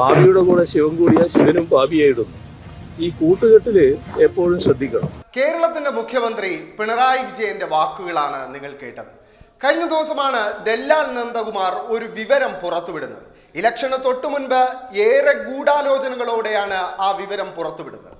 പാപിയുടെ കൂടെ ശിവൻ കൂടിയ ശിവനും പാപിയായിടുന്നു ഈ കൂട്ടുകെട്ടിൽ എപ്പോഴും ശ്രദ്ധിക്കണം. കേരളത്തിന്റെ മുഖ്യമന്ത്രി പിണറായി വിജയന്റെ വാക്കുകളാണ് നിങ്ങൾ കേട്ടത്. കഴിഞ്ഞ ദിവസമാണ് ദല്ലാൽ നന്ദകുമാർ ഒരു വിവരം പുറത്തുവിടുന്നത്. ഇലക്ഷന് തൊട്ടു മുൻപ് ഏറെ ഗൂഢാലോചനകളോടെയാണ് ആ വിവരം പുറത്തുവിടുന്നത്.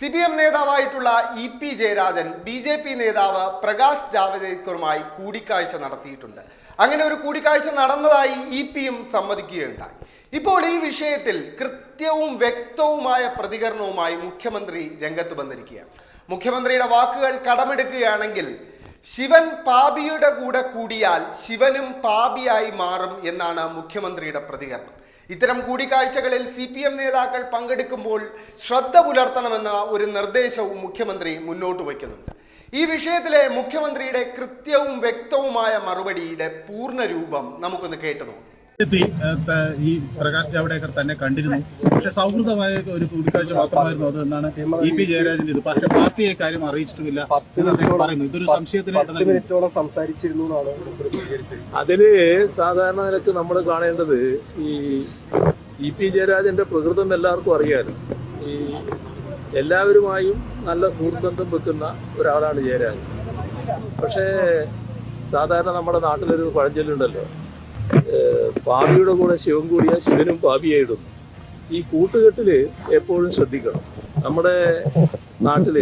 C P M നേതാവായിട്ടുള്ള E P Jayarajan B J P നേതാവ് പ്രകാശ് ജാവദേക്കറുമായി കൂടിക്കാഴ്ച നടത്തിയിട്ടുണ്ട്. അങ്ങനെ ഒരു കൂടിക്കാഴ്ച നടന്നതായി ഇ പിയും സമ്മതിക്കുകയുണ്ടായി. ഇപ്പോൾ ഈ വിഷയത്തിൽ കൃത്യവും വ്യക്തവുമായ പ്രതികരണവുമായി മുഖ്യമന്ത്രി രംഗത്ത് വന്നിരിക്കുകയാണ്. മുഖ്യമന്ത്രിയുടെ വാക്കുകൾ കടമെടുക്കുകയാണെങ്കിൽ ശിവൻ പാപിയുടെ കൂടെ കൂടിയാൽ ശിവനും പാപിയായി മാറും എന്നാണ് മുഖ്യമന്ത്രിയുടെ പ്രതികരണം. ഇത്തരം കൂടിക്കാഴ്ചകളിൽ സി പി എം നേതാക്കൾ പങ്കെടുക്കുമ്പോൾ ശ്രദ്ധ പുലർത്തണമെന്ന ഒരു നിർദ്ദേശവും മുഖ്യമന്ത്രി മുന്നോട്ട് വയ്ക്കുന്നുണ്ട്. ഈ വിഷയത്തിലെ മുഖ്യമന്ത്രിയുടെ കൃത്യവും വ്യക്തവുമായ മറുപടിയുടെ പൂർണ രൂപം നമുക്കൊന്ന് കേട്ടു നോക്കാം. എത്തി. ഈ പ്രകാശ് ജാവ്ദേക്കർ തന്നെ കണ്ടിരുന്നു. പക്ഷെ സൗഹൃദമായ ഒരു കൂടിക്കാഴ്ച മാത്രമായിരുന്നു അത് എന്നാണ് ഇ പി ജയരാജന്റെ ഇത്. പക്ഷെ പാർട്ടിയെ കാര്യം അറിയിച്ചിട്ടുമില്ല എന്ന് അദ്ദേഹം പറയുന്നു. ഇതൊരു സംശയത്തിന് സംസാരിച്ചിരുന്നു അതിൽ സാധാരണ നിലയ്ക്ക് നമ്മൾ കാണേണ്ടത് ഈ ഇ പി ജയരാജന്റെ പ്രകൃതം എല്ലാവർക്കും അറിയാലോ. ഈ എല്ലാവരുമായും നല്ല സുഹൃത്ബന്ധം വെക്കുന്ന ഒരാളാണ് ജയരാജൻ. പക്ഷേ സാധാരണ നമ്മുടെ നാട്ടിലൊരു പഴഞ്ചൊല്ലുണ്ടല്ലോ. പാപിയുടെ കൂടെ ശിവൻ കൂടിയ ശിവനും പാപിയായിടുന്നു ഈ കൂട്ടുകെട്ടിൽ എപ്പോഴും ശ്രദ്ധിക്കണം. നമ്മുടെ നാട്ടിൽ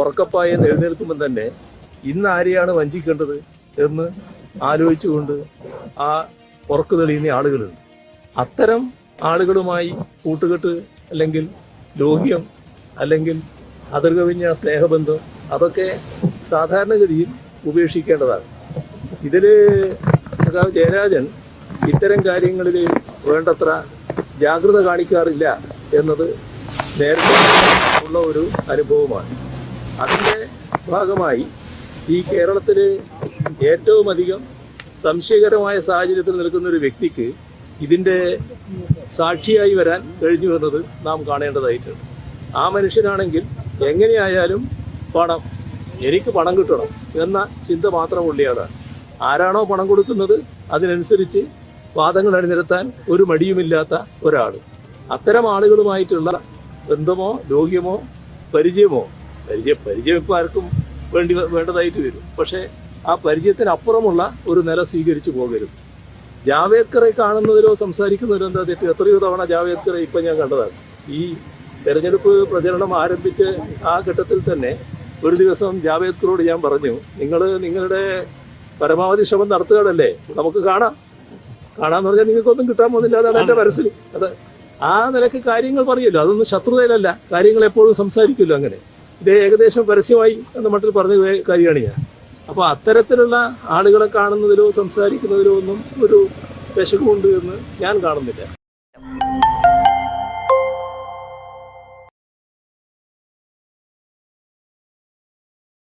ഉറക്കപ്പായ എഴുന്നേൽക്കുമ്പോൾ തന്നെ ഇന്ന് ആരെയാണ് വഞ്ചിക്കേണ്ടത് എന്ന് ആലോചിച്ചുകൊണ്ട് ആ ഉറക്കു തെളിയുന്ന ആളുകളുണ്ട് അത്തരം ആളുകളുമായി കൂട്ടുകെട്ട് അല്ലെങ്കിൽ ലോഹ്യം അല്ലെങ്കിൽ അതിർകവിഞ്ഞ സ്നേഹബന്ധം അതൊക്കെ സാധാരണഗതിയിൽ ഉപേക്ഷിക്കേണ്ടതാണ്. സഖാവ് ജയരാജൻ ഇത്തരം കാര്യങ്ങളിൽ വേണ്ടത്ര ജാഗ്രത കാണിക്കാറില്ല എന്നത് നേരത്തെ ഉള്ള ഒരു അനുഭവമാണ്. അതിന്റെ ഭാഗമായി ഈ കേരളത്തിൽ ഏറ്റവും അധികം സംശയകരമായ സാഹചര്യത്തിൽ നിൽക്കുന്ന ഒരു വ്യക്തിക്ക് ഇതിന്റെ സാക്ഷിയായി വരാൻ കഴിഞ്ഞു എന്നത് നാം കാണേണ്ടതായിട്ടുണ്ട്. ആ മനുഷ്യനാണെങ്കിൽ എങ്ങനെയായാലും പണം എനിക്ക് പണം കിട്ടണം എന്ന ചിന്ത മാത്രമുള്ളയാളാണ് ആരാണോ പണം കൊടുക്കുന്നത് അതിനനുസരിച്ച് വാദങ്ങൾ അണിനിരത്താൻ ഒരു മടിയുമില്ലാത്ത ഒരാൾ. അത്തരം ആളുകളുമായിട്ടുള്ള ബന്ധമോ രോഗ്യമോ പരിചയമോ പരിചയം പരിചയം ഇപ്പോൾ ആർക്കും വേണ്ടി വേണ്ടതായിട്ട് വരും. പക്ഷേ ആ പരിചയത്തിനപ്പുറമുള്ള ഒരു നില സ്വീകരിച്ചു പോകരുത്. ജാവേദ്കറെ കാണുന്നതിലോ സംസാരിക്കുന്നതിലോ എന്താ തെറ്റ്? എത്രയോ തവണ ജാവേദ്കറെ ഇപ്പം ഞാൻ കണ്ടതാണ്. ഈ തെരഞ്ഞെടുപ്പ് പ്രചരണം ആരംഭിച്ച് ആ ഘട്ടത്തിൽ തന്നെ ഒരു ദിവസം ജാവേദ്കറോട് ഞാൻ പറഞ്ഞു നിങ്ങൾ നിങ്ങളുടെ പരമാവധി ശ്രമം നടത്തുകയാണല്ലേ? നമുക്ക് കാണാം. കാണാന്ന് പറഞ്ഞാൽ നിങ്ങൾക്കൊന്നും കിട്ടാൻ പോകുന്നില്ല അതാണ് എന്റെ മനസ്സിൽ. അത് ആ നിലയ്ക്ക് കാര്യങ്ങൾ പറയുമല്ലോ അതൊന്നും ശത്രുതയിലല്ല. കാര്യങ്ങൾ എപ്പോഴും സംസാരിക്കുമല്ലോ അങ്ങനെ. ഇത് ഏകദേശം പരസ്യമായി എന്ന മട്ടിൽ പറഞ്ഞ കാര്യമാണ് ഞാൻ. അപ്പോൾ അത്തരത്തിലുള്ള ആളുകളെ കാണുന്നതിലോ സംസാരിക്കുന്നതിലോ ഒന്നും ഒരു വിശകുണ്ട് എന്ന് ഞാൻ കാണുന്നില്ല.